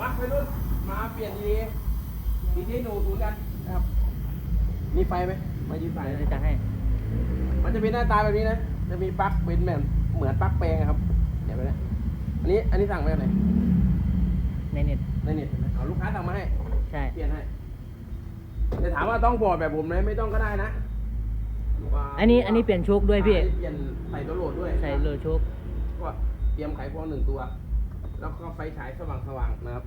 มาไปรุ่นมาเปลี่ยนดีดีดีหนูศูนย์กันนะครับ มีไฟไหมมายืนไฟเดี๋ยวจะให้ มันจะเป็นหน้าตาแบบนี้นะ จะมีปลั๊กเป็นแบบเหมือนปลั๊กแปลงอะครับเดี๋ยวไปนะอันนี้อันนี้สั่งมาจากไหนในเน็ตในเน็ตนะเอาลูกค้าสั่งมาให้ใช่เปลี่ยนให้แต่ถามว่าต้องบอร์ดแบบผมไหมไม่ต้องก็ได้นะว่าอันนี้อันนี้เปลี่ยนโชคด้วยพี่อ่าเปลี่ยนใส่ตัวโหลดด้วยใส่โลโชคก็เตรียมไขควงหนึ่งตัว แล้วก็ไฟฉายสว่างสว่างๆนะครับ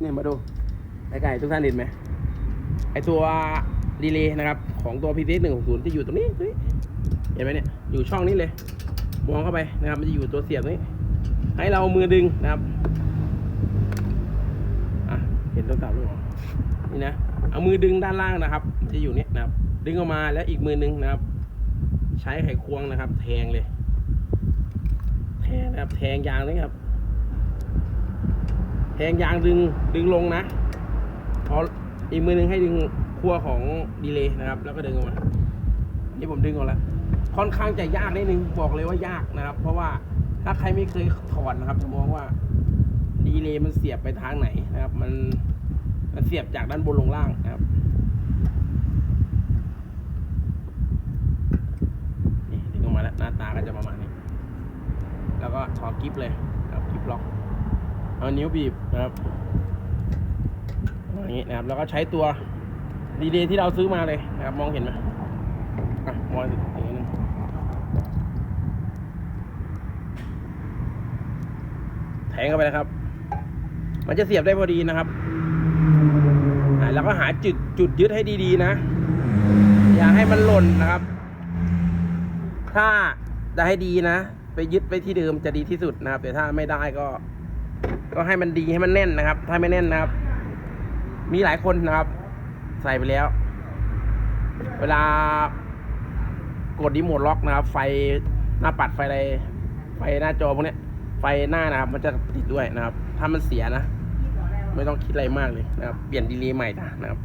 เนี่ยมาดูไอ้ไก่ทุกท่านเห็นไหมไอตัวดีเลย์นะครับ ของตัว p c 1 6 0ที่อยู่ตรงนี้ตรงนี้เห็นไหมเนี่ยอยู่ช่องนี้เลย มองเข้าไปนะครับ มันจะอยู่ตัวเสียบนี้ ให้เราเอามือดึงนะครับอะเห็นตัวสาวหรือเปล่านี่นะเอามือดึงด้านล่างนะครับ มันจะอยู่เนี้ยนะครับ ดึงออกมาแล้วอีกมือนึงนะครับ ใช้ไขควงนะครับ แทงเลยแทง นะครับแทงยางนี่ครับ แทงยางดึงดึงลงนะพออีกมือหนึงให้ดึงขั้วของดีเลย์นะครับ แล้วก็ดึงออกมานี่ผมดึงออกแล้วค่อนข้างจะยากนิดนึงบอกเลยว่ายากนะครับ เพราะว่าถ้าใครไม่เคยถอดนะครับ จะมองว่าดีเลย์มันเสียบไปทางไหนนะครับ มันมันเสียบจากด้านบนลงล่างนะครับนี่ดึงออกมาแล้วหน้าตาก็จะประมาณนี้ แล้วก็ถอดกิฟเลยครับกิฟล็อกเอานิ้วบีบนะครับอย่างนี้นะครับแล้วก็ใช้ตัวดีเดย์ที่เราซื้อมาเลยนะครับมองเห็นไหมอะมองอย่างนี้นึงแทงเข้าไปนะครับ มันจะเสียบได้พอดีนะครับแล้วก็หาจุดจุดยึดให้ดีๆนะ อย่าให้มันหล่นนะครับ ถ้าจะให้ดีนะ ไปยึดไปที่เดิมจะดีที่สุดนะครับ แต่ถ้าไม่ได้ก็ ก็ให้มันดีให้มันแน่นนะครับ ถ้าไม่แน่นนะครับ มีหลายคนนะครับ ใส่ไปแล้ว เวลากดรีโมทล็อกนะครับ ไฟหน้าปัดไฟอะไรไฟหน้าจอพวกนี้ไฟหน้านะครับ มันจะติดด้วยนะครับ ถ้ามันเสียนะ ไม่ต้องคิดอะไรมากเลยนะครับ เปลี่ยนดีเลย์ใหม่นะนะครับ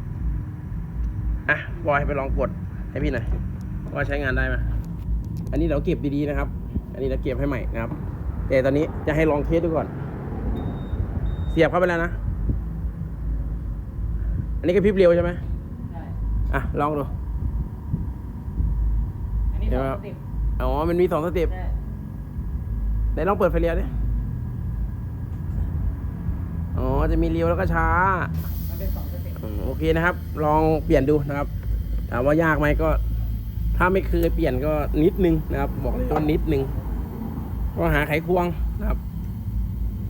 อะบอยไปลองกดให้พี่หน่อยว่าใช้งานได้ไหมอันนี้เราเก็บดีๆนะครับ นนี้เราเก็บให้ใหม่นะครับแต่ตอนนี้จะให้ลองเทสดูก่อน เสียบเข้าไปแล้วนะ อันนี้ก็พริบเร็วใช่ไหมใช่อะลองดูอันนี้เดี๋สยวองครับสิบอ๋อมันมีสองสเต็ปใช่ไหนลองเปิดไฟเลี้ยวดิอ๋อจะมีเลี้ยวแล้วก็ช้ามันเป็นสองสเต็ปอืมโอเคนะครับ ลองเปลี่ยนดูนะครับถามว่ายากไหมก็ ถ้าไม่เคยเปลี่ยนก็นิดนึงนะครับ บอกเลยว่านิดนึง ก็หาไขควงนะครับ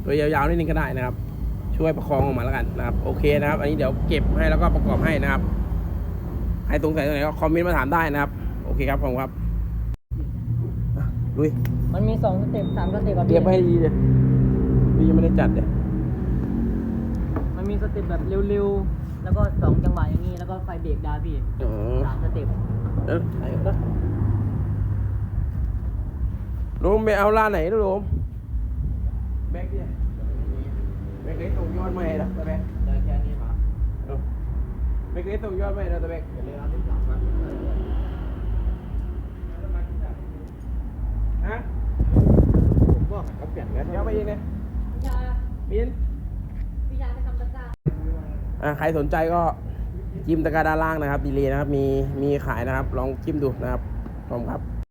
ตัวยาวๆนิดนึงก็ได้นะครับ ช่วยประคองออกมาแล้วกันนะครับ โอเคนะครับ อันนี้เดี๋ยวเก็บให้แล้วก็ประกอบให้นะครับใครสงสัยตรงไหนก็คอมเมนต์มาถามได้นะครับ โอเคครับผมครับอะลุยมันมีสองสเต็ปสามสเต็ปอะเตรียมให้ดีเลยพี่ยังไม่ได้จัดเลยมันมีสเต็ปแบบเร็วๆ แล้วก็สองจังหวะอย่างนี้ แล้วก็ไฟเบรกดาวพี่อ๋อสามสเต็ปเออไหนนะโรมไปเอาร้านไหนนะโรมแบกเนี่ยแบกเล็กส่งยอดใหม่นะตะแบกได้แค่นี้มาเออแบกเล็กส่งยอดใหม่นะตะแบกอย่าลืมเอาที่สามมาฮะผมบอกให้เขาเปลี่ยนแค่เดี๋ยวไปเองเนี่ยบินอ่าใครสนใจก็จิ้มตะกร้าด้านล่างนะครับ ดีเลยนะครับ มีมีขายนะครับ ลองจิ้มดูนะครับพร้อมครับ